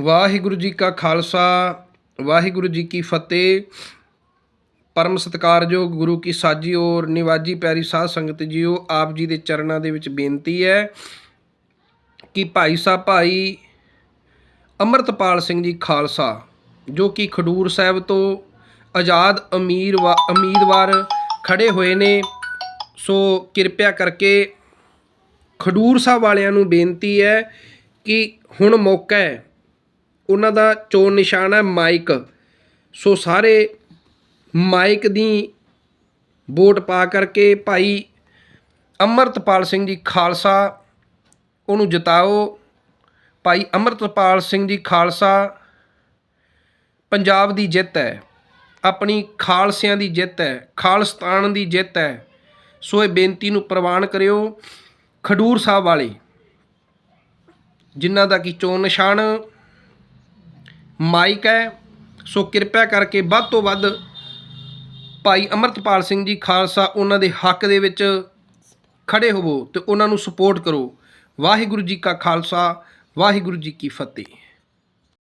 ਵਾਹਿਗੁਰੂ ਜੀ ਕਾ ਖਾਲਸਾ, ਵਾਹਿਗੁਰੂ ਜੀ ਕੀ ਫਤਿਹ। ਪਰਮ ਸਤਿਕਾਰਯੋਗ ਗੁਰੂ ਕੀ ਸਾਜੀ ਔਰ ਨਿਵਾਜੀ ਪਿਆਰੀ ਸਾਧ ਸੰਗਤ ਜੀਓ, ਆਪ ਜੀ ਦੇ ਚਰਨਾਂ ਦੇ ਵਿੱਚ ਬੇਨਤੀ ਹੈ ਕਿ ਭਾਈ ਸਾਹਿਬ, ਭਾਈ ਅਮਰਤਪਾਲ ਸਿੰਘ ਜੀ ਖਾਲਸਾ, ਜੋ ਕਿ ਖਡੂਰ ਸਾਹਿਬ ਤੋਂ ਆਜ਼ਾਦ ਅਮੀਰ ਵਾ- ਉਮੀਦਵਾਰ ਖੜੇ ਹੋਏ ਨੇ, ਸੋ ਕਿਰਪਿਆ ਕਰਕੇ ਖਡੂਰ ਸਾਹਿਬ ਵਾਲਿਆਂ ਨੂੰ ਬੇਨਤੀ ਹੈ ਕਿ ਹੁਣ ਮੌਕਾ ਹੈ ਉਹਨਾਂ ਦਾ ਚੋਣ ਨਿਸ਼ਾਨ ਹੈ ਮਾਈਕ। ਸੋ ਸਾਰੇ ਮਾਈਕ ਦੀ ਵੋਟ ਪਾ ਕਰਕੇ ਭਾਈ ਅਮਰਤਪਾਲ ਸਿੰਘ ਜੀ ਖਾਲਸਾ, ਉਹਨੂੰ ਜਿਤਾਓ। ਭਾਈ ਅਮਰਤਪਾਲ ਸਿੰਘ ਜੀ ਖਾਲਸਾ, ਪੰਜਾਬ ਦੀ ਜਿੱਤ ਹੈ। ਆਪਣੀ ਖਾਲਸਿਆਂ ਦੀ ਜਿੱਤ ਹੈ, ਖਾਲਸਤਾਨ ਦੀ ਜਿੱਤ ਹੈ। ਸੋ ਇਹ ਬੇਨਤੀ ਨੂੰ ਪ੍ਰਵਾਨ ਕਰਿਓ ਖਡੂਰ ਸਾਹਿਬ ਵਾਲੇ, ਜਿਨ੍ਹਾਂ ਦਾ ਕੀ ਚੋਣ ਨਿਸ਼ਾਨ ਮਾਈਕ ਹੈ। ਸੋ ਕਿਰਪਾ ਕਰਕੇ ਵੱਧ ਤੋਂ ਵੱਧ ਭਾਈ ਅਮਰਤਪਾਲ ਸਿੰਘ ਜੀ ਖਾਲਸਾ ਉਹਨਾਂ ਦੇ ਹੱਕ ਦੇ ਵਿੱਚ ਖੜੇ ਹੋਵੋ ਤੇ ਉਹਨਾਂ ਨੂੰ ਸਪੋਰਟ ਕਰੋ। ਵਾਹਿਗੁਰੂ ਜੀ ਕਾ ਖਾਲਸਾ, ਵਾਹਿਗੁਰੂ ਜੀ ਕੀ ਫਤਿਹ।